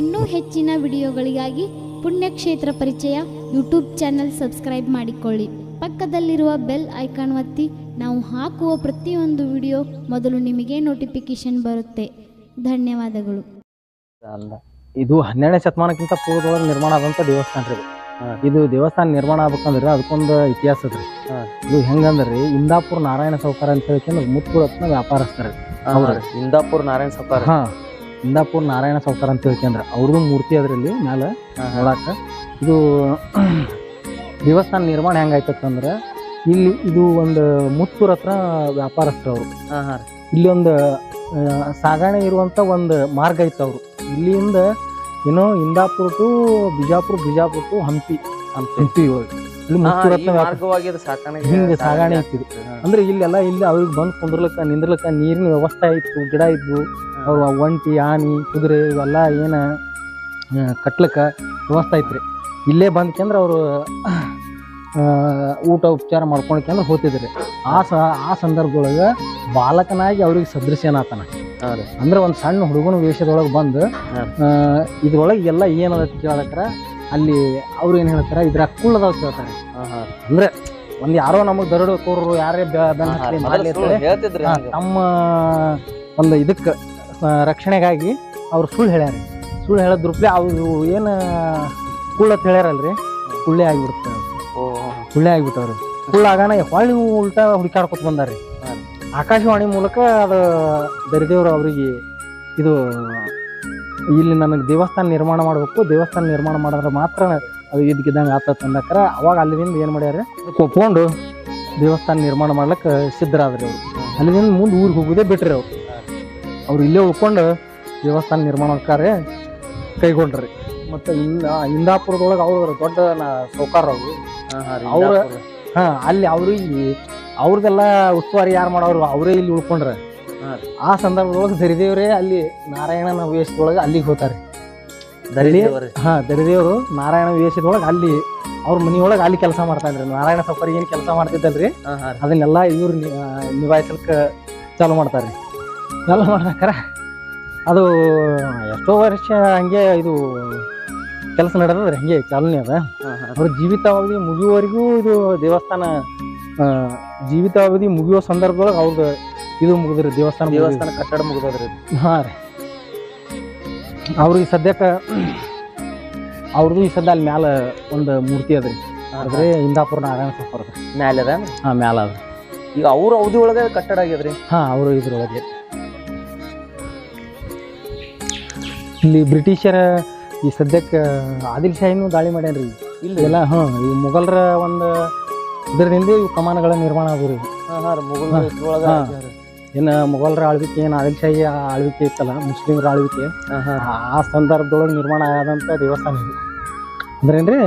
ಇನ್ನೂ ಹೆಚ್ಚಿನ ವಿಡಿಯೋಗಳಿಗಾಗಿ ಪುಣ್ಯಕ್ಷೇತ್ರ ಪರಿಚಯ ಯೂಟ್ಯೂಬ್ ಚಾನೆಲ್ ಸಬ್ಸ್ಕ್ರೈಬ್ ಮಾಡಿಕೊಳ್ಳಿ. ಪಕ್ಕದಲ್ಲಿರುವ ಬೆಲ್ ಐಕಾನ್ ಒತ್ತಿ, ನಾವು ಹಾಕುವ ಪ್ರತಿಯೊಂದು ವಿಡಿಯೋ ಮೊದಲು ನಿಮಗೆ ನೋಟಿಫಿಕೇಶನ್ ಬರುತ್ತೆ. ಧನ್ಯವಾದಗಳು. ಇದು ಹನ್ನೆರಡನೇ ಶತಮಾನಕ್ಕಿಂತ ಪೂರ್ವದೊಳಗೆ ನಿರ್ಮಾಣ ಆದಂತ ದೇವಸ್ಥಾನ ರೀ ಇದು. ದೇವಸ್ಥಾನ ನಿರ್ಮಾಣ ಆಗ್ಬೇಕಂದ್ರೆ ಅದಕ್ಕೊಂದು ಇತಿಹಾಸ ಅದ್ರಿ. ಇದು ಹೆಂಗಂದ್ರಿ ಇಂದಾಪುರ ನಾರಾಯಣ ಸಾವುಕಾರ ಅಂತ ಹೇಳ್ಕೊಂಡು ಮುತ್ತು ರತ್ನ ವ್ಯಾಪಾರಸ್ಥರು. ಇಂದಾಪುರ್ ನಾರಾಯಣ ಸೌಕಾರ ಹಾ ಇಂದಾಪುರ ನಾರಾಯಣ ಸೌಕಾರ ಅಂತ ಹೇಳ್ಕೊಂಡ್ರೆ ಅವ್ರದ್ದು ಮೂರ್ತಿ ಅದ್ರಲ್ಲಿ ಮ್ಯಾಲ ನೋಡಾಕ. ಇದು ದೇವಸ್ಥಾನ ನಿರ್ಮಾಣ ಹೆಂಗಾಯ್ತಂದ್ರೆ ಇಲ್ಲಿ ಇದು ಒಂದು ಮುತ್ತೂರ್ ಹತ್ರ ವ್ಯಾಪಾರಸ್ಥರು ಅವರು. ಇಲ್ಲಿ ಒಂದು ಸಾಗಣೆ ಇರುವಂತ ಒಂದು ಮಾರ್ಗ ಇತ್ತು ಅವರು. ಇಲ್ಲಿಂದ ಏನೋ ಇಂದಾಪುರ ಟು ಬಿಜಾಪುರ ಬಿಜಾಪುರ ಟು ಹಂಪಿ ಹಂಪಿ ಇಲ್ಲಿ ಮುತ್ತುರತ್ನ ಮಾರ್ಗವಾಗಿ ಹಿಂಗೆ ಸಾಗಾಣೆ ಇತ್ತು ಅಂದ್ರೆ ಇಲ್ಲೆಲ್ಲ ಇಲ್ಲಿ ಅವ್ರಿಗೆ ಬಂದು ಕುಂದ್ರಲಕ್ಕ ನಿಂದ್ರಲಕ್ಕ ನೀರಿನ ವ್ಯವಸ್ಥೆ ಇತ್ತು ಗಿಡ ಇದ್ವು. ಅವ್ರು ಒಂಟಿ ಆನಿ ಕುದುರೆ ಇವೆಲ್ಲ ಏನ ಕಟ್ಲಕ್ಕ ವ್ಯವಸ್ಥೆ ಐತ್ರಿ ಇಲ್ಲೇ ಬಂದ್ಕಂದ್ರೆ ಅವರು ಊಟ ಉಪಚಾರ ಮಾಡ್ಕೊಂಡ್ಕೆಂದ್ರೆ ಹೋಗ್ತಿದ್ರಿ ಆ ಸ ಆ ಸಂದರ್ಭದೊಳಗೆ ಬಾಲಕನಾಗಿ ಅವ್ರಿಗೆ ಸದೃಶ್ಯನಾತನ. ಅಂದ್ರೆ ಒಂದು ಸಣ್ಣ ಹುಡುಗನ ವೇಷದೊಳಗೆ ಬಂದು ಇದ್ರೊಳಗೆ ಎಲ್ಲ ಏನದ ಕೇಳಕ್ರ ಅಲ್ಲಿ ಅವ್ರು ಏನು ಹೇಳ್ತಾರ ಇದ್ರ ಕುಳ್ಳದ ಕೇಳ್ತಾರೆ ಅಂದ್ರೆ ಒಂದ್ ಯಾರೋ ನಮಗ್ ದರೋಡೆಕೋರರು ಯಾರೇ ನಮ್ಮ ಒಂದು ಇದಕ್ಕೆ ರಕ್ಷಣೆಗಾಗಿ ಅವ್ರು ಸುಳ್ಳು ಹೇಳ್ಯಾರ. ಸುಳ್ಳು ಹೇಳೋದ್ ರೂಪ್ಲೆ ಅವ್ರು ಏನು ಕುಳ್ಳ ಅಂತ ಹೇಳ್ಯಾರಲ್ರಿ ಕುಳ್ಳೆ ಆಗಿಬಿಡುತ್ತೆ ಕುಳ್ಳೆ ಆಗಿಬಿಟ್ಟವ್ರಿ. ಕುಳ್ಳಾಗಣ ಹೊಳ್ಳಿ ಉಲ್ಟಾ ಹುಡುಕಾಡ್ಕೊತ ಬಂದಾರ್ರಿ. ಆಕಾಶವಾಣಿ ಮೂಲಕ ಅದು ದರಿದೇವರು ಅವರಿಗೆ ಇದು ಇಲ್ಲಿ ನನಗೆ ದೇವಸ್ಥಾನ ನಿರ್ಮಾಣ ಮಾಡಬೇಕು ದೇವಸ್ಥಾನ ನಿರ್ಮಾಣ ಮಾಡಿದ್ರೆ ಮಾತ್ರ ಅದು ಇದ್ಕಿದ್ದಂಗೆ ಆತತ್ ಅಂದಕ್ರ ಅವಾಗ ಅಲ್ಲಿಂದ ಏನು ಮಾಡ್ಯಾರ ಒಪ್ಕೊಂಡು ದೇವಸ್ಥಾನ ನಿರ್ಮಾಣ ಮಾಡ್ಲಿಕ್ಕೆ ಸಿದ್ಧರಾದ್ರಿ ಅವರು. ಅಲ್ಲಿಂದ ಮುಂದೆ ಊರಿಗೆ ಹೋಗೋದೇ ಬಿಟ್ರಿ ಅವರು. ಅವ್ರು ಇಲ್ಲೇ ಉಳ್ಕೊಂಡು ದೇವಸ್ಥಾನ ನಿರ್ಮಾಣ ಕಾರ್ಯ ಕೈಗೊಂಡ್ರಿ. ಮತ್ತು ಇಂದ ಇಂದಾಪುರದೊಳಗೆ ಅವ್ರ ದೊಡ್ಡ ಸೌಕಾರ ಅವರು. ಹಾ, ಅವ್ರ-. ಅಲ್ಲಿ ಅವ್ರಿಗೆ ಅವ್ರದೆಲ್ಲ ಉಸ್ತುವಾರಿ ಯಾರು ಮಾಡೋರು ಅವರೇ ಇಲ್ಲಿ ಉಳ್ಕೊಂಡ್ರೆ. ಆ ಸಂದರ್ಭದೊಳಗೆ ದರಿದೇವ್ರೇ ಅಲ್ಲಿ ನಾರಾಯಣನ ವೇಷದೊಳಗೆ ಅಲ್ಲಿಗೆ ಹೋಗ್ತಾರೆ. ದರಿದೇವರೇ. ಹಾ ದರಿದೇವರು ನಾರಾಯಣ ವೇಷದೊಳಗೆ ಅಲ್ಲಿ ಅವ್ರ ಮನೆಯೊಳಗೆ ಅಲ್ಲಿ ಕೆಲಸ ಮಾಡ್ತಾನ್ರಿ ನಾರಾಯಣ ಸಪ್ಪರಿ ಏನು ಕೆಲಸ ಮಾಡ್ತಿದ್ದಲ್ರಿ. ಅದನ್ನೆಲ್ಲ ಇವ್ರು ನಿಭಾಯಿಸಲಿಕ್ಕೆ ಚಾಲು ಮಾಡ್ತಾರೆ. ಚಾಲು ಮಾಡ್ಬೇಕಾರ ಅದು ಎಷ್ಟೋ ವರ್ಷ ಹಂಗೆ ಇದು ಕೆಲಸ ನಡೆದ್ರೆ ಹಂಗೆ ಚಾಲನೆ ಅದ. ಅವ್ರ ಜೀವಿತಾವಧಿ ಮುಗಿಯುವವರೆಗೂ ಇದು ದೇವಸ್ಥಾನ ಜೀವಿತಾವಧಿ ಮುಗಿಯೋ ಸಂದರ್ಭದೊಳಗೆ ಅವ್ರದ್ದು ಇದು ಮುಗಿದ್ರಿ ದೇವಸ್ಥಾನ ದೇವಸ್ಥಾನ ಕಟ್ಟಡ ಮುಗಿದ್ರಿ. ಹಾ ರೀ. ಅವ್ರಿಗೆ ಸದ್ಯಕ್ಕೆ ಅವ್ರದ್ದು ಈ ಸದ್ಯ ಅಲ್ಲಿ ಮ್ಯಾಲ ಒಂದು ಮೂರ್ತಿ ಅದ್ರಿ. ಅದ್ರಿ ಇಂದಾಪುರ ನಾರಾಯಣ ಸಫರ್ ಮ್ಯಾಲ ಅದ ಹಾ ಮ್ಯಾಲ ಅದ್ರಿ. ಈಗ ಅವ್ರ ಅವಧಿ ಒಳಗೆ ಕಟ್ಟಡ ಆಗ್ಯದ್ರಿ? ಹಾಂ ಅವರು ಇದ್ರೊಳಗೆ. ಇಲ್ಲಿ ಬ್ರಿಟಿಷರ ಈ ಸದ್ಯಕ್ಕೆ ಆದಿಲ್ ಶಾಹಿನೂ ದಾಳಿ ಮಾಡ್ಯಾನ್ರಿ. ಇಲ್ಲ ಎಲ್ಲ ಹಾ ಈ ಮೊಘಲರ ಒಂದು ಇದರಿಂದ ಇವು ಕಮಾನಗಳ ನಿರ್ಮಾಣ ಆಗುರಿ ರೀ, ಮುಗುಲ್ ಮೊಘಲರ ಆಳ್ವಿಕೆ ಏನು ಆದಿಲ್ಶಾಹಿ ಆಳ್ವಿಕೆ ಇತ್ತಲ್ಲ ಮುಸ್ಲಿಮರ ಆಳ್ವಿಕೆ. ಆ- ಸಂದರ್ಭದೊಳಗೆ ನಿರ್ಮಾಣ ಆದಂಥ ದೇವಸ್ಥಾನ ಇದು ಅಂದ್ರೇನ್ರಿ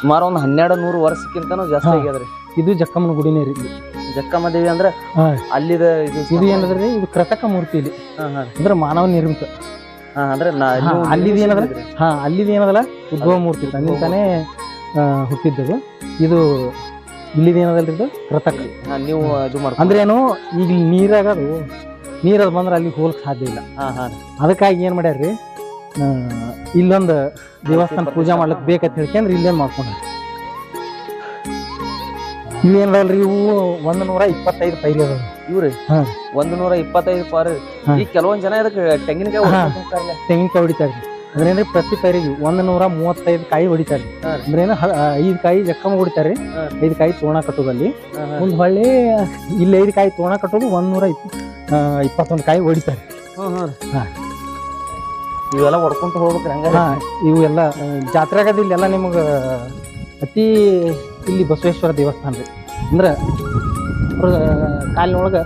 ಸುಮಾರು ಒಂದು ಹನ್ನೆರಡು ನೂರು ವರ್ಷಕ್ಕಿಂತನೂ ಜಾಸ್ತಿ. ಆಗ್ಯದ್ರಿ ಇದು ಜಕ್ಕಮ್ಮನ ಗುಡಿನೇ ರೀ. ಜಕ್ಕಮ್ಮ ದೇವಿ ಅಂದ್ರೆ. ಅಲ್ಲಿದ ಇದು ಇದು ಏನಂದ್ರೆ ಇದು ಕೃತಕ ಮೂರ್ತಿ ಇಲ್ಲಿ ಅಂದ್ರೆ ಮಾನವ ನಿರ್ಮಿತ ಅಂದ್ರೆ ಅಲ್ಲಿದ ಹಾ, ನೀವು ಏನದ? ನಿರ್ಮಿಸಿದ್ರಿ. ಹಾ ಅಲ್ಲಿದ ಏನದಲ್ಲ ಉದ್ಭವ ಮೂರ್ತಿ ತಂದಿಂತಾನೆ ಹುಟ್ಟಿದ್ದದು. ಇದು ಇಲ್ಲಿ ಏನದಲ್ರಿ ಇದು? ಕೃತಕ. ನೀವು ಇದು ಮಾಡಿ ಅಂದ್ರೆ ಏನು ಈಗ ನೀರಾಗದು ನೀರದ್ ಬಂದ್ರೆ ಅಲ್ಲಿ ಹೋಲಕ್ಕೆ ಸಾಧ್ಯ ಇಲ್ಲ. ಹಾ ಹಾ. ಅದಕ್ಕಾಗಿ ಏನ್ ಮಾಡ್ಯಾರ್ರಿ? ಆ, ಇಲ್ಲೊಂದು ದೇವಸ್ಥಾನ ಪೂಜಾ ಮಾಡ್ಲಿಕ್ಕೆ ಬೇಕಂತ ಹೇಳ್ಕೊಂಡ್ರೆ ಇಲ್ಲೇನ್ ಮಾಡ್ಕೊಂಡ್ರಿ. ಇಲ್ಲಿ ಏನದಲ್ರಿ ಇವು ಒಂದ್ ನೂರ ಇಪ್ಪತ್ತೈದು ಪೈರಿ ಅದಾವ ಇವ್ರಿ? ಹಾ. ಒಂದ್ ನೂರ ಇಪ್ಪತ್ತೈದು ಪಾರ್. ಈಗ ಕೆಲವೊಂದ್ ಜನ ಇದಕ್ಕೆ ತೆಂಗಿನಕಾಯಿ. ತೆಂಗಿನಕಾಯಿ ಹೊಡಿತಾರ್ರಿ. ಅದ್ರೇನ್ರಿ ಪ್ರತಿ ಪೈರಿಗೆ ಒಂದ್ ನೂರ ಮೂವತ್ತೈದು ಕಾಯಿ ಹೊಡಿತಾರೆ. ಅಂದ್ರೇನ ಅಂದ್ರೇನು ಐದ್ ಕಾಯಿ ಜಕ್ಕಮ್ಮ ಹೊಡಿತಾರ್ರಿ ಹಾ. ಐದ್ ಕಾಯಿ ತೋಣ ಕಟ್ಟೋದಲ್ಲಿ ಒಂದ್. ಹೊಳ್ಳಿ ಇಲ್ಲಿ ಐದು ಕಾಯಿ ತೋಣ ಕಟ್ಟೋದು ಒಂದ್ ನೂರ ಇಪ್ಪ ಇಪ್ಪತ್ತೊಂದು ಕಾಯಿ ಹೊಡಿತಾರೆ. ಇವೆಲ್ಲ ಹೊಡ್ಕೊಂತ ಹೋಗ್ಬೇಕ್ರಿ ಹಂಗ ಇವೆಲ್ಲ ಜಾತ್ರೆಗದ ಇಲ್ಲೆಲ್ಲ ನಿಮಗೆ ಅತಿ ಇಲ್ಲಿ ಬಸವೇಶ್ವರ ದೇವಸ್ಥಾನ ರೀ. ಅಂದ್ರೆ ಕಾಲಿನೊಳಗೆ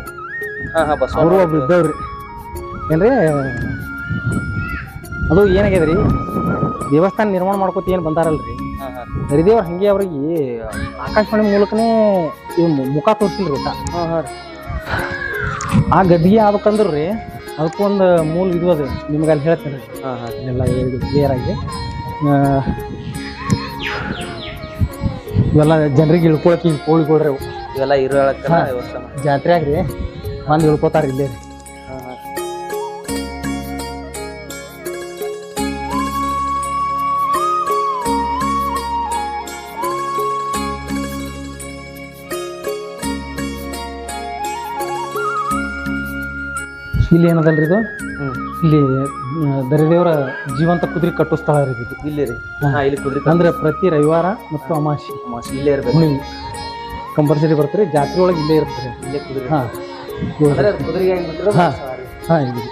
ಅವರು ಒಬ್ರು ಇದ್ದವ್ರಿ ಏನ್ರಿ ಅದು ಏನಾಗ್ಯದ್ರಿ ದೇವಸ್ಥಾನ ನಿರ್ಮಾಣ ಮಾಡ್ಕೋತ ಏನು ಬಂದಾರಲ್ರಿ? ಹರಿದೇವ್ರ ಹಂಗೆ ಅವ್ರಿಗೆ ಆಕಾಶವಾಣಿ ಮೂಲಕನೇ ಇವ್ ಮುಖ ತೋರಿಸಿಲ್ರಿ ರೀ. ಆ ಗದ್ದಿಗೆ ರೀ ಅದಕ್ಕೊಂದು ಮೂಲ ಇದು ಅದು ನಿಮ್ಗೆ ಅಲ್ಲಿ ಹೇಳ್ತೇನೆ ಎಲ್ಲ ಕ್ಲಿಯರ್ ಆಗಿ. ಇವೆಲ್ಲ ಜನರಿಗೆ ಇಳ್ಕೊಳಕ್ಕೆ ಈಗ ಕೋಳಿಗಳ್ರಿ ಇವೆಲ್ಲ ಇರೋ ಜಾತ್ರೆ ಆಗ್ರಿ ಬಂದು ಇಳ್ಕೊತಾರೆ ಇಲ್ಲೇ ರೀ ಇಲ್ಲಿ ಏನದಲ್ರಿ ಇದು? ಇಲ್ಲಿ ದರಿದೇವರ ಜೀವಂತ ಕುದುರೆ ಕಟ್ಟೋ ಸ್ಥಳ ರೀ ಇದು. ಇಲ್ಲಿ ರೀ. ಹಾ. ಇಲ್ಲಿ ಕುದುರೆ ಅಂದ್ರೆ ಪ್ರತಿ ರವಿವಾರ ಮತ್ತು ಅಮಾಸಿ ಅಮಾಸಿ ಇಲ್ಲೇ ಇರ್ಬೇಕು. ನೀವು ಕಂಪಲ್ಸರಿ ಬರ್ತೀರಿ ಜಾತ್ರೆ ಒಳಗೆ ಇಲ್ಲೇ ಇರ್ತಾರೆ. ಇಲ್ಲೇ ಕುದುರೆ. ಹಾಂ. ಕುದುರೆಗೆ ಹಾಂ. ಇಲ್ಲಿ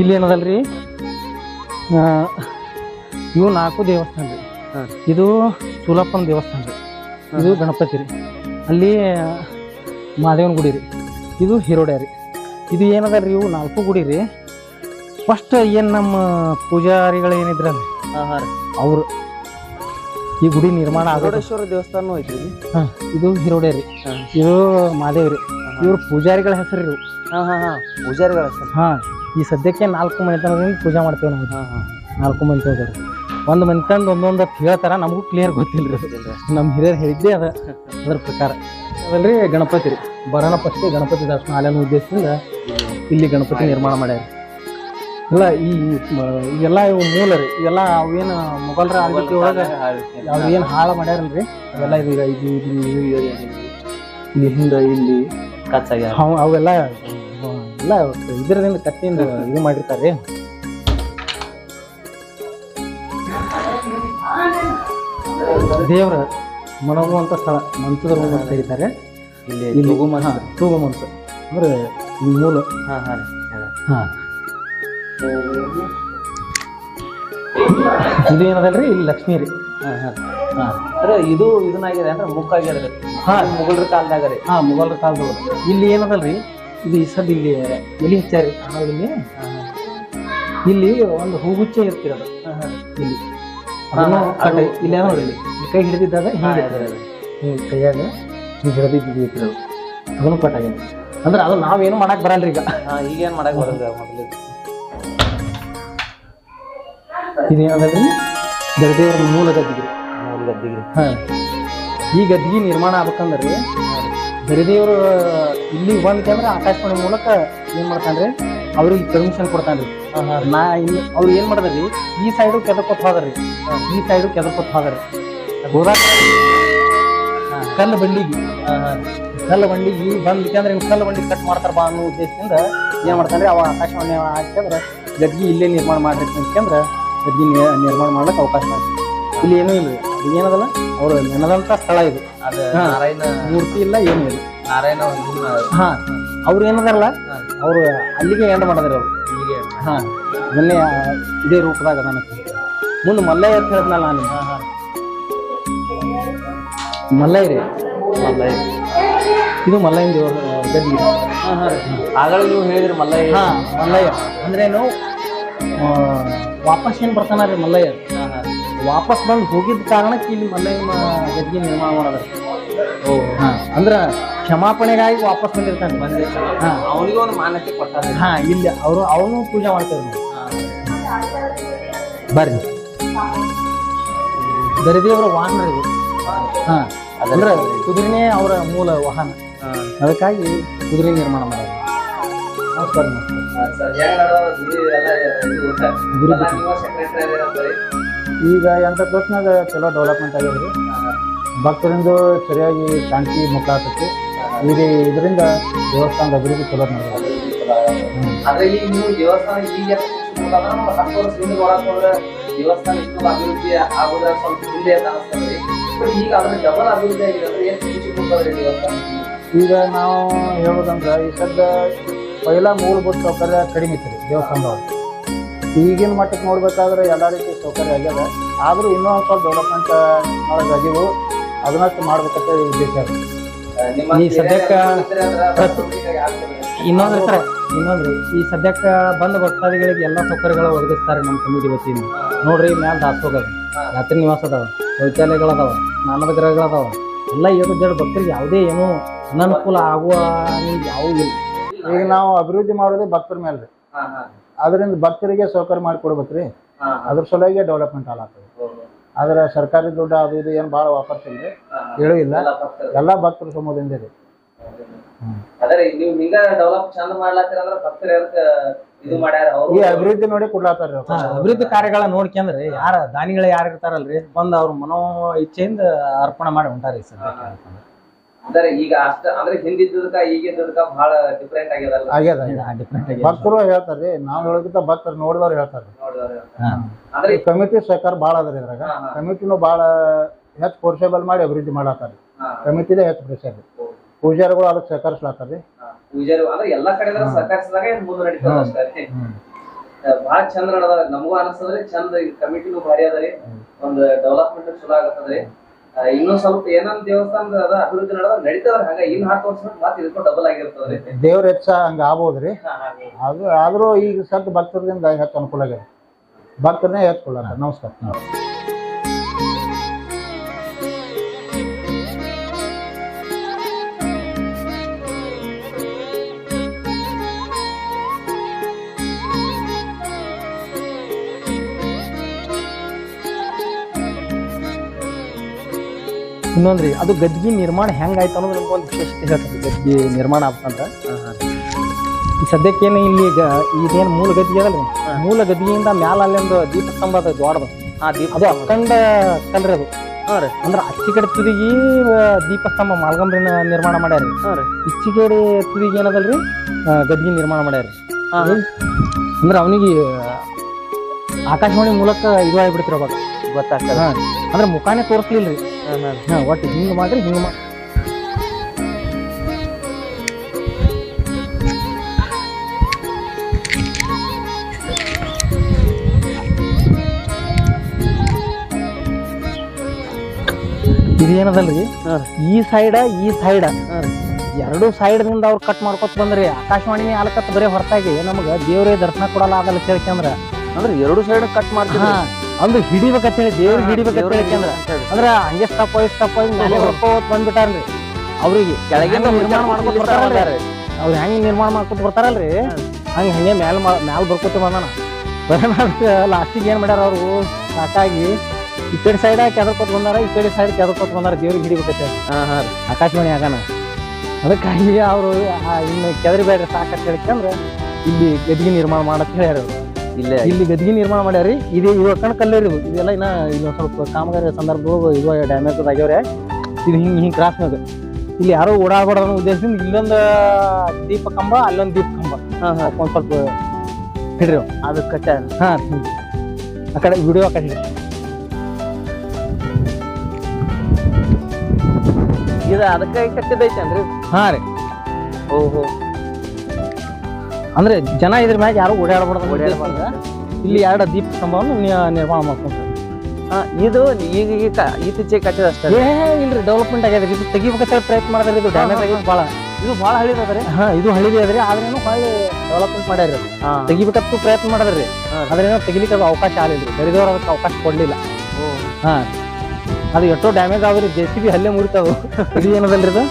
ಇಲ್ಲಿ ಏನದಲ್ರಿ? ಇವು ನಾಲ್ಕು ದೇವಸ್ಥಾನ ರೀ. ಇದು ಸೂಲಪ್ಪನ ದೇವಸ್ಥಾನ ರೀ. ಇದು ಗಣಪತಿ ರೀ. ಅಲ್ಲಿ ಮಾದೇವನ ಗುಡಿ ರೀ. ಇದು ಹಿರೋಡ್ಯ ರೀ. ಇದು ಏನದ ರೀ ಇವು ನಾಲ್ಕು ಗುಡಿ ರೀ. ಫಸ್ಟ್ ಏನು ನಮ್ಮ ಪೂಜಾರಿಗಳು ಏನಿದ್ರಲ್ಲ ಹಾ ಹಾ ರೀ. ಅವರು. ಈ ಗುಡಿ ನಿರ್ಮಾಣ ಆಗೋಡೇಶ್ವರ ದೇವಸ್ಥಾನ ಐತ್ರಿ ಹಾ ಇದು ಹಿರೋಡೆ ರೀ. ಇದು ಮಾದೇವ್ ರೀ. ಇವ್ರ ಪೂಜಾರಿಗಳ ಹೆಸರು ಇವು. ಹಾ ಹಾ ಹಾ. ಪೂಜಾರಿಗಳ ಹೆಸರು. ಹಾ ಈ ಸದ್ಯಕ್ಕೆ ನಾಲ್ಕು ಮನೆತನದಿಂದ ಪೂಜೆ ಮಾಡ್ತೇವೆ ನಾವು. ಹಾ ಹಾ. ನಾಲ್ಕು ಒಂದು ಮನೆತಂದು ಒಂದೊಂದು ಹೇಳ್ತಾರ ನಮಗೂ ಕ್ಲಿಯರ್ ಗೊತ್ತಿಲ್ಲ ರೀ. ನಮ್ಮ ಹಿರಿಯರು ಹೇಳಿದ್ದೆ ಅದ ಅದ್ರ ಪ್ರಕಾರ. ಅದಲ್ರಿ ಗಣಪತಿ ರೀ. ಬರೋಣ ಫಸ್ಟ್ ಗಣಪತಿ ದರ್ಶನ ಆಲಯನ ಉದ್ದೇಶದಿಂದ ಇಲ್ಲಿ ಗಣಪತಿ ನಿರ್ಮಾಣ ಮಾಡ್ಯಾರ. ಇಲ್ಲ ಈ ಎಲ್ಲ ಇವೆಲ್ಲ ಇವು ಮೂಲ ರೀ. ಇವೆಲ್ಲ ಅವೇನು ಮೊಘಲರ ಆಳ್ವಿಕೆ ಒಳಗೆ ಅವ್ರು ಏನು ಹಾಳು ಮಾಡ್ಯಾರಲ್ರಿ. ಅವೆಲ್ಲ ಇದು ಇದು ಇದು ಇಲ್ಲಿ ಹಿಂದೆ ಇಲ್ಲಿ ಕಚ್ಚಾಗ ಅವ್- ಅವೆಲ್ಲ ಎಲ್ಲ ಇದರಿಂದ ಕತ್ತಿಯಿಂದ ಇದು ಮಾಡಿರ್ತಾರೆ ದೇವ್ರ ಮನಗುವಂಥ ಸ್ಥಳ ಮಂಚದ ರೂಮ್ ಅಂತ ಕರೀತಾರೆ ಇಲ್ಲಿ ಇಲ್ಲಿ. ಹಾ, ತೂಗು ಮಂಚ ಅಂದ್ರೆ ಈ ಮೂಲ. ಹಾಂ ಹಾ. ಹಾ. ಇದು ಏನದಲ್ರಿ? ಇಲ್ಲಿ ಲಕ್ಷ್ಮೀ ರೀ. ಹಾ ಹಾಂ ಹಾಂ. ಅಂದ್ರೆ ಇದು ಇದನ್ನಾಗಿದೆ ಅಂದ್ರೆ ಮುಖ ಆಗ್ಯದ ರೀ. ಹಾ. ಮುಗಲ್ರ ಕಾಲದಾಗ ರೀ. ಹಾ ಮುಗಲ್ರ ಕಾಲದಾಗ ಇಲ್ಲಿ ಏನದಲ್ರಿ? ಇದು ಈ ಸದ್ ಇಲ್ಲಿ ಎಲಿ ಹಚ್ಚಾರಿ ಇಲ್ಲಿ ಇಲ್ಲಿ ಒಂದು ಹೂಗುಚ್ಚೆ ಇರ್ತಿರೋದು. ಹಾಂ ಹಾ, ಇಲ್ಲಿ. ಇಲ್ಲಿ ಈ ಕೈ ಹಿಡಿದಿದ್ದಾಗ ಹಿಂಗೆ. ಹಿಂಗೆ ಕೈಯಾಗ ಹಿಂಗೆ ಹಿಡಿದಿದ್ದು ಅದನ್ನು ಕಟ್ ಅಂದ್ರೆ ಅದು ನಾವೇನು ಮಾಡಕ್ ಬರಲ್ರಿ ಈಗ. ಈಗೇನು ಮಾಡಕ್ ಬರೋದು ಮೊದಲು. ಇದೇನದ್ರಿ ದರದೇವರ ಮೂಲ ಗದ್ದಿಗೆ. ಮೂಲ ಗದ್ದಿಗೆ. ಹಾಂ. ಈ ಗದ್ದಿಗೆ ನಿರ್ಮಾಣ ಆಗ್ಬೇಕಂದ್ರೆ ಗರಿದೇವರು ಇಲ್ಲಿ ಬಂದ್ಕಂದ್ರೆ ಆಕಾಶವಾಣಿ ಮೂಲಕ ಏನ್ ಮಾಡ್ತಾನ್ರಿ? ಅವ್ರಿಗೆ ಪರ್ಮಿಷನ್ ಕೊಡ್ತಾನ್ರಿ. ನಾ ಇಲ್ಲಿ ಅವ್ರು ಏನ್ ಮಾಡಿದ್ರಿ ಈ ಸೈಡು ಕೆದಕೊತ್ ಹೋದ್ರಿ. ಈ ಸೈಡು ಕೆದಕೊತ್ ಹೋದ್ರಿ. ಹೋದಾಗ ಕಲ್ಲು ಬಂಡಿಗೆ. ಕಲ್ಲು ಬಂಡಿಗೆ ಬಂದ್ಬಿಟ್ಟಂದ್ರೆ ಇವ್ ಕಲ್ಲು ಬಂಡಿ ಕಟ್ ಮಾಡ್ತಾರ ಬಾ ಅನ್ನೋ ಉದ್ದೇಶದಿಂದ ಏನ್ ಮಾಡ್ತಾನ್ರಿ? ಅವ ಆಕಾಶವಾಣಿ ಹಾಕ್ಯಂದ್ರೆ ಗದ್ಗಿ ಇಲ್ಲೇ ನಿರ್ಮಾಣ ಮಾಡ್ರಿ ಅಂತಂದ್ರೆ ಗದ್ಗಿ ನಿರ್ಮಾಣ ಮಾಡ್ಲಿಕ್ಕೆ ಅವಕಾಶ ಮಾಡ್ರಿ. ಇಲ್ಲಿ ಏನೂ ಇಲ್ಲ ಇಲ್ಲಿ ಏನದಲ್ಲ? ಅವ್ರು ನೆನದಂತ ಸ್ಥಳ ಇದು. ನಾರಾಯಣ ಮೂರ್ತಿ ಇಲ್ಲ ಏನೂ ಇಲ್ಲ. ನಾರಾಯಣ ಹಾ. ಅವ್ರು ಏನದಾರಲ್ಲ ಅವರು ಅಲ್ಲಿಗೆ ಎಂಡ್ ಮಾಡಿದ್ರು ಅವ್ರು. ಹಾ. ಮೊನ್ನೆ ಇದೇ ರೂಪದಾಗ ನನ್ನ ಮುಂದೆ ಮಲ್ಲಯ್ಯ ಅಂತ ಹೇಳಿದ್ನಲ್ಲ ನಾನು. ಮಲ್ಲಯ್ಯ ರೀ. ಮಲ್ಲಯ್ಯ. ಇದು ಮಲ್ಲಯ್ಯಂದು ದೇವ್ರ ಹಾಂ ಹಾ. ಆಗಳ ನೀವು ಹೇಳಿದ್ರಿ ಮಲ್ಲಯ್ಯ. ಹಾ ಮಲ್ಲಯ್ಯ. ಅಂದ್ರೇನು ಏನು ವಾಪಸ್ ಏನು ಬರ್ತಾನ ರೀ ಮಲ್ಲಯ್ಯ? ವಾಪಸ್ ಬಂದು ಹೋಗಿದ್ದ ಕಾರಣಕ್ಕೆ ಇಲ್ಲಿ ಮಲ್ಲಯ್ಯ ಗದ್ದಿಗೆ ನಿರ್ಮಾಣ ಮಾಡೋದ್ರಿ. ಓ ಹಾ. ಅಂದ್ರ ಕ್ಷಮಾಪಣೆಗಾಗಿ ವಾಪಸ್ ಬಂದಿರ್ತಾನೆ. ಬಂದೆ ಹಾ. ಅವನಿಗೆ ಒಂದು ಮಾನ್ಯತೆ ಕೊಟ್ಟಾರೆ. ಹಾ ಇಲ್ಲಿ. ಅವರು ಅವನು ಪೂಜೆ ಮಾಡ್ತಾರೆ ಬರ್ರಿ. ಅವರ ವಾಹನ ರೀ ಇದು. ಹಾ. ಅಂದ್ರೆ ಕುದುರೆನೇ ಅವರ ಮೂಲ ವಾಹನ. ಅದಕ್ಕಾಗಿ ಕುದುರೆ ನಿರ್ಮಾಣ ಮಾಡೋದು. ನಮಸ್ಕಾರ ಈಗ ಎಂಥ ಪ್ರಶ್ನಾಗ ಚಲೋ ಡೆವಲಪ್ಮೆಂಟ್ ಆಗ್ಯಾವ ರೀ ಭಕ್ತರಿಂದ ಸರಿಯಾಗಿ ಶಾಂತಿ ಮುಖ ಆಗುತ್ತೆ ಈಗ ಇದರಿಂದ ದೇವಸ್ಥಾನದ ಅಭಿವೃದ್ಧಿ ಚಲೋ ಆದ್ರೆ ಈಗ ನೀವು ದೇವಸ್ಥಾನ ಈಗ ಹತ್ತು ವರ್ಷ ಹಿಂದೆ ನೋಡಕ್ ಹೋದ್ರೆ ದೇವಸ್ಥಾನ ಇಷ್ಟು ಅಭಿವೃದ್ಧಿ ಆಗೋದ್ರ ಸ್ವಲ್ಪ ಹಿಂದೆ ಅಂತ ಅನಿಸ್ತದ್ರಿ ಬಟ್ ಈಗ ಅದ್ರ ಡಬಲ್ ಅಭಿವೃದ್ಧಿ ಆಗಿದೆ ಅಂದ್ರೆ ಎಷ್ಟು ಖುಷಿ ದೇವಸ್ಥಾನ? ಈಗ ನಾವು ಹೇಳೋದಂದ್ರೆ ಈ ಸದ್ದ ಪೈಲ ಮೂಲಭೂತ ಸೌಕರ್ಯ ಕಡಿಮೆ ಇತ್ತು ರೀ ದೇವಸ್ಥಾನದೊಳಗೆ. ಈಗಿನ ಮಟ್ಟಕ್ಕೆ ನೋಡ್ಬೇಕಾದ್ರೆ ಎಲ್ಲ ರೀತಿ ಸೌಕರ್ಯ ಆಗ್ಯದ. ಆದರೂ ಇನ್ನೂ ಒಂದ್ ಸ್ವಲ್ಪ ಡೆವಲಪ್ಮೆಂಟ್ ಒಳಗೆ ಅದೀವು ಅದನ್ನಷ್ಟು ಮಾಡ್ಬೇಕಂತ ಉದ್ದೇಶ ಈ ಸದ್ಯಕ್ಕೆ ಇನ್ನೊಂದು ಸರ್ ಇನ್ನೊಂದ್ರಿ. ಈ ಸದ್ಯಕ್ಕೆ ಬಂದ ಭಕ್ತಾದಿಗಳಿಗೆ ಎಲ್ಲ ಸೌಕರ್ಯಗಳು ಒದಗಿಸ್ತಾರೆ ನಮ್ಮ ಕಮಿಟಿ ವತಿಯಿಂದ. ನೋಡ್ರಿ ಮ್ಯಾಲ ದಾಸೋಗ ಹೋಗೋದು ರಾತ್ರಿ ನಿವಾಸ ಅದಾವ ಶೌಚಾಲಯಗಳದಾವ ಸ್ನಾನದ ಗೃಹಗಳದಾವ. ಎಲ್ಲ ಜಡ್ ಭಕ್ತರಿಗೆ ಯಾವುದೇ ಏನೂ ಅನನುಕೂಲ ಆಗುವ ಯಾವುದೂ ಇಲ್ಲ. ಈಗ ನಾವು ಅಭಿವೃದ್ಧಿ ಮಾಡೋದೇ ಭಕ್ತರ ಮೇಲೆ ರೀ ಅದರಿಂದ ಭಕ್ತರಿಗೆ ಸೌಕರ್ಯ ಮಾಡಿಕೊಡ್ಬೇಕ್ರಿ ಅದ್ರ ಸಲುವಾಗಿ ಡೆವಲಪ್ಮೆಂಟ್ ಆಗ್ತದೆ ಆದ್ರೆ ಸರ್ಕಾರಿ ದುಡ್ಡು ಅದು ಇದು ಏನು ಭಾಳ ವಾಪಸ್ ಇಲ್ಲ ಹೇಳು ಇಲ್ಲ. ಎಲ್ಲ ಭಕ್ತರು. ಸಮೂಹದಿಂದ ಇದು. ಈ ಅಭಿವೃದ್ಧಿ ನೋಡಿ ಕೊಡ್ಲಾತಾರ ಅಭಿವೃದ್ಧಿ ಕಾರ್ಯಗಳ ನೋಡ್ಕೊಂಡ್ರಿ ಯಾರ ದಾನಿಗಳ ಯಾರು ಇರ್ತಾರಲ್ರಿ ಬಂದ್ ಅವ್ರ ಮನೋ ಇಚ್ಛೆಯಿಂದ ಅರ್ಪಣೆ ಮಾಡಿ ಹೊಂಟಾರಿ ಸದ್ಯಕ್ಕೆ ಅಂದ್ರೆ ಈಗ ಅಷ್ಟ ಅಂದ್ರೆ ಹಿಂದಿದ್ದದಕ್ಕ ಬಹಳ ಡಿಫ್ರೆಂಟ್ ಆಗ್ಯದಲ್ಲ. ಆಗ್ಯದ ಡಿಫ್ರೆಂಟ್ ಆಗಿ ಭಕ್ತರು ಹೇಳ್ತಾರ್ರಿ ನಾವ್ ಹೇಳೋದಕ್ಕಿಂತ ಭಕ್ತರು ನೋಡಿದವ್ರು ಹೇಳ್ತಾರ್ರಿ. ಅಂದ್ರೆ ಕಮಿಟಿ ಸರ್ಕಾರ ಭಾಳ ಅದ್ರಿ ಇದ್ರಾಗ. ಕಮಿಟಿನೂ ಭಾಳ ಹೆಚ್ಚು ಫೋರ್ಸೇಬಲ್ ಮಾಡಿ ಅಭಿವೃದ್ಧಿ ಮಾಡತ್ತಾರ್ರಿ ಹಾ, ಕಮಿಟಿದೇ ಹೆಚ್ಚು ಪ್ರೆಷರ್ ಪೂಜಾರಿಗಳು ಅದಕ್ಕೆ ಸಹಕರಿಸ್ಲಾತಾರ್ರಿ. ಪೂಜಾರಿ ಅಂದ್ರೆ ಎಲ್ಲಾ ಕಡೆ ಸಹಕರಿಸಿದಾಗ ಏನ್ ಮುಂದೆ ನಡೀತದ ಅಷ್ಟೇ. ಬಹಳ ಚಂದ ನಡದ ನಮಗೂ ಅನಿಸ್ತದ್ರಿ ಚಂದ ಕಮಿಟಿನೂ ಭಾರಿ ಅದರಿ. ಒಂದ್ ಡೆವಲಪ್ಮೆಂಟ್ ಚಲೋ ಆಗತ್ತದ್ರಿ. ಇನ್ನೂ ಸ್ವಲ್ಪ ಏನಂತ ದೇವಸ್ಥಾನದ ಅದ ಅಭಿವೃದ್ಧಿ ನಡೆದ ನಡೀತದ್ರಿ ಹಂಗ ಇನ್ ಹತ್ತು ವರ್ಷ ಮತ್ತೆ ಇದಕ್ಕೂ ಡಬಲ್ ಆಗಿರ್ತದ್ರಿ ದೇವ್ರ ಹೆಚ್ಚ ಹಂಗ ಆಗ್ಬೋದ್ರಿ. ಅದು ಆದ್ರೂ ಈಗ ಸದ್ ಭಕ್ತರದಿಂದ ಹೆಚ್ಚು ಅನುಕೂಲ ಆಗ್ಯದ ಭಕ್ತರನ್ನೇ ಹೆಚ್ಚು ನಮಸ್ಕಾರ. ಇನ್ನೊಂದ್ರಿ ಅದು ಗದ್ಗಿ ನಿರ್ಮಾಣ ಹೆಂಗಾಯ್ತು ಅನ್ನೋದು ನಮ್ಗೆ ಒಂದು ವಿಶೇಷತೆ ಹೇಳ್ತಾರೆ ಗದ್ಗಿ ನಿರ್ಮಾಣ ಆಗ್ತಂತ ಈ ಸದ್ಯಕ್ಕೇನು ಇಲ್ಲಿ ಈಗ ಇದೇನು ಮೂಲ ಗದ್ಗೆ ಅದಲ್ರಿ? ಮೂಲ ಗದ್ಗಿಯಿಂದ ಮ್ಯಾಲ ಅಲ್ಲೊಂದು ದೀಪ ಸ್ತಂಭ ಅದ ದೊಡ್ಡದು. ಆ ದೀಪ ಅದು ಅಖಂಡ ಕಲ್ರಿ ಅದು. ಅಂದ್ರೆ ಅಚ್ಚಿ ಕಡೆ ತುದಿಗಿ ದೀಪ ಸ್ತಂಭ ಮಾಲ್ಗಂಬ್ರಿನ ನಿರ್ಮಾಣ ಮಾಡ್ಯಾರಿ. ಇಚ್ಚಿ ಕಡೆ ತಿರುಗಿ ಏನದಲ್ರಿ? ಗದ್ಗಿ ನಿರ್ಮಾಣ ಮಾಡ್ಯಾರಿ. ಅಂದ್ರೆ ಅವನಿಗೆ ಆಕಾಶವಾಣಿ ಮೂಲಕ ಇದು ಆಗಿಬಿಡ್ತಿರೋ ಅವಾಗ ಗೊತ್ತಾಗ್ತದ. ಹಾ. ಅಂದ್ರೆ ಮುಖಾನೇ ತೋರಿಸ್ಲಿಲ್ರಿ. ಹಾ ಒಟ್ಟು ಹಿಂಗ್ ಮಾಡ್ರಿ ಹಿಂಗ್ ಮಾ ಇದೇನದಲ್ರಿ? ಈ ಸೈಡ ಈ ಸೈಡ ಎರಡು ಸೈಡ್ದಿಂದ ಅವ್ರು ಕಟ್ ಮಾಡ್ಕೊತ ಬಂದ್ರಿ. ಆಕಾಶವಾಣಿ ಆಲಕತ್ ಬರೀ ಹೊರತಾಗಿ ನಮಗ ದೇವ್ರೇ ದರ್ಶನ ಕೊಡಲ್ಲ ಆಗಲ್ಲ ಕೇಳ್ಕೊಂಡ್ರ ಅಂದ್ರೆ ಎರಡು ಸೈಡ್ ಕಟ್ ಹಾ. ಅಂದ್ರ ಹಿಡಿಬೇಕಂತ ಹೇಳಿ ದೇವ್ರ ಹಿಡಿಬೇಕಂತ ಏಕೆಂದ್ರೆ ಅಂದ್ರೆ ಹಂಗೆ ಸ್ಟಪ್ ಆಗಿ ಸ್ಟಪ್ ಆಗಿ ಮೇಲೆ ಹೊರ್ಕೋತ್ ಬಂದ್ಬಿಟ್ಟಾರ್ರಿ ಅವ್ರಿಗೆ ಕೆಳಗಿಂದ ನಿರ್ಮಾಣ ಮಾಡ್ಕೊಂಡು ಬರ್ತಾರಲ್ರಿ. ಅವ್ರು ಹೆಂಗ್ ನಿರ್ಮಾಣ ಮಾಡ್ಕೊತ ಬರ್ತಾರಲ್ರಿ. ಹಂಗ ಹಂಗೆ ಮ್ಯಾಲ ಮ್ಯಾಲ ಬರ್ಕೋತ ಬಂದಾನ ಲಾಸ್ಟಿಗೆ ಏನ್ ಮಾಡ್ಯಾರ ಅವ್ರು? ಸಾಕಾಗಿ ಈ ಕಡೆ ಸೈಡ್ ಕೆದರ್ಕೋತ ಬಂದಾರ ಈ ಕಡೆ ಸೈಡ್ ಕೆದರ್ಕೋತ ಬಂದಾರ ದೇವ್ರಿಗೆ ಹಿಡಿಬೇಕಂತ ಆಕಾಶವಾಣಿ ಆಗಾನ ಅದಕ್ಕಾಗಿ ಅವರು ಇನ್ನು ಕೆದರಿಬೇಡ್ರಿ ಸಾಕಂತ ಅಂದ್ರೆ ಇಲ್ಲಿ ಗದಿಗೆ ನಿರ್ಮಾಣ ಮಾಡತ್ ಹೇಳ್ಯಾರ ಇಲ್ಲೇ ಇಲ್ಲಿ ಗದ್ಗಿ ನಿರ್ಮಾಣ ಮಾಡ್ಯಾರಿ. ಇದು ಇವ ಕಣ ಕಲ್ಲರಿ ಇವು. ಇದೆಲ್ಲ ಇನ್ನ ಇದು ಸ್ವಲ್ಪ ಕಾಮಗಾರಿ ಸಂದರ್ಭದಾಗ ಇದು ಡ್ಯಾಮೇಜ್ ಆಗ್ಯಾವ್ರೆ. ಇದು ಹಿಂಗ್ ಹಿಂಗ್ ಕ್ರಾಸ್ ಮ್ಯಾಗ ಇಲ್ಲಿ ಯಾರೋ ಓಡಾಡ್ಬಾರ್ದು ಅನ್ನೋ ಉದ್ದೇಶದಿಂದ ಇಲ್ಲೊಂದು ದೀಪ ಕಂಬ ಅಲ್ಲೊಂದು ದೀಪ ಕಂಬ. ಒಂದ್ ಸ್ವಲ್ಪ ಹಿಡ್ರಿ. ಅದು ಕಟ್ಟ ಹಾ. ಆ ಕಡೆ ವಿಡಿಯೋ ಹಿಡ್ರಿ. ಇದು ಅದಕ್ಕೆ ಕಟ್ಟಿದೈತೇನ್ರಿ ಹಾ ರೀ. ಓಹೋ. ಅಂದ್ರೆ ಜನ ಇದ್ರ ಮ್ಯಾಗ ಯಾರು ಓಡಾಡಬಾರ್ದು. ಇಲ್ಲಿ ಎರಡು ದೀಪ ಸ್ತಂಭವನ್ನು ನಿರ್ಮಾಣ ಮಾಡ್ಕೊಂಡ್ರಿ. ಇದು ಈಗ ಈಗ ಇತ್ತೀಚೆಗೆ ಕಟ್ಟಿದ ಅಷ್ಟೇ ಏ ಇಲ್ರಿ ಡೆವಲಪ್ಮೆಂಟ್ ಆಗ್ಯದ್ರಿ. ಇದು ತೆಗಿಬೇಕಂತ ಪ್ರಯತ್ನ ಮಾಡಿದ್ರಿ ಇದು ಡ್ಯಾಮೇಜ್ ಆಗಿದ್ದು ಭಾಳ ಇದು ಬಹಳ ರೀ. ಹಾ ಇದು ಹಳಿದೆ ಅದ್ರಿ ಆದ್ರೇನು ಹೊಳ್ಳಿ ಡೆವಲಪ್ಮೆಂಟ್ ಮಾಡ್ಯಾರ ತೆಗಿಬೇಕಂತ ಪ್ರಯತ್ನ ಮಾಡಿದ್ರಿ. ಆದ್ರೇನೋ ತೆಗಿಲಿಕ್ಕೆ ಅದು ಅವಕಾಶ ಆಗಲಿಲ್ರಿ. ಬರಿದವ್ರು ಅದಕ್ಕೆ ಅವಕಾಶ ಕೊಡ್ಲಿಲ್ಲ. ಹಾ. ಅದು ಎಷ್ಟೋ ಡ್ಯಾಮೇಜ್ ಆದ್ರಿ ಜೆ ಸಿ ಬಿ ಹಲ್ಲೆ ಮುರಿತಾವು. ಇದು ಏನದಲ್ರಿ ಇದು?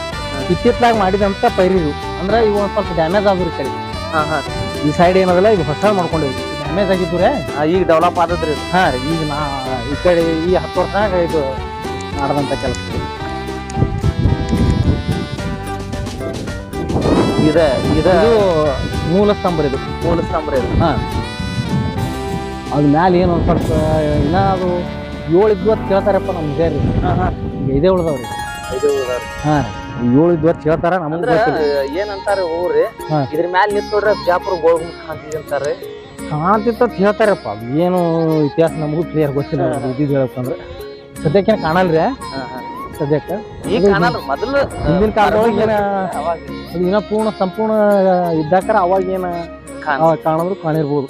ಇತ್ತಿತ್ತಲಾಗ ಮಾಡಿದಂತ ಪೈರಿದು ಅಂದ್ರೆ ಇವು ಒಂದ್ ಸ್ವಲ್ಪ ಡ್ಯಾಮೇಜ್ ಆದ್ರಿ ಈ ಕಡೆ. ಹಾ ಹಾ. ಈ ಸೈಡ್ ಏನದಲ್ಲ ಈಗ ಹೊಸ ಮಾಡ್ಕೊಂಡಿದ್ವಿ ಡ್ಯಾಮೇಜ್ ಆಗಿದ್ದುರೆ? ಆ, ಈಗ ಡೆವಲಪ್ ಆದದ್ರಿ. ಹಾ ರೀ ಈಗ ನಾ ಈ ಕಡೆ ಈ ಹತ್ತು ವರ್ಷನಾಗ ಇದು ಮಾಡದಂತ ಕೆಲಸ ಇದೆ ಇದ ಮೂಲ ಸ್ತಂಭ ರೀ ಇದು. ಮೂಲ ಸ್ತಂಭ ಇದು. ಹಾ. ಅದ್ ಮ್ಯಾಲ ಏನು ಒಂದ್ ಸ್ವಲ್ಪ ಇನ್ನ ಅದು ಏಳು ಅಂತ ಕೇಳ್ತಾರಪ್ಪ ನಮ್ ರೀ ಹಾ ಹಾ. ಇದೇ ಉಳ್ದವ್ರಿ. ಇದು ಉದಾಹರಣೆ. ಹಾ ರೀ. ಏಳು ಇದ್ ಹೇಳ್ತಾರ ನಮಗ್ ಅಂದ್ರ ಏನಂತಾರ ಊರಿ ಹಾ. ಇದ್ರ ಮ್ಯಾಲ ನಿಂತ ನೋಡ್ರಿ ಬಿಜಾಪುರ ಗೋಳ್ಗುಂಬ ಕಾಂತಿದೆ ಅಂತಾರ್ರಿ. ಕಾಣ್ತಿತ್ತ ಅಂತ ಹೇಳ್ತಾರಪ್ಪ ಅದು ಏನು ಇತಿಹಾಸ ನಮಗೂ ಕ್ಲಿಯರ್ ಗೊತ್ತಿಲ್ಲ ಇದು ಹೇಳ್ತಂದ್ರೆ ಹೇಳಕ್ಕಂದ್ರೆ ಸದ್ಯಕ್ಕೆ ಕಾಣಲ್ರಿ. ಸದ್ಯಕ್ಕೆ? ಈಗ ಅದು ಮೊದಲು ಹಿಂದಿನ ಕಾಲದೊಳಗೆ ಏನ ಅವಾಗ ಅದು ಇನ್ನ ಪೂರ್ಣ ಸಂಪೂರ್ಣ ಇದ್ದಾಕರ ಅವಾಗ ಏನ ಕಾಣ ಅವಾಗ ಕಾಣಿದ್ರು ಕಾಣಿರ್ಬೋದು.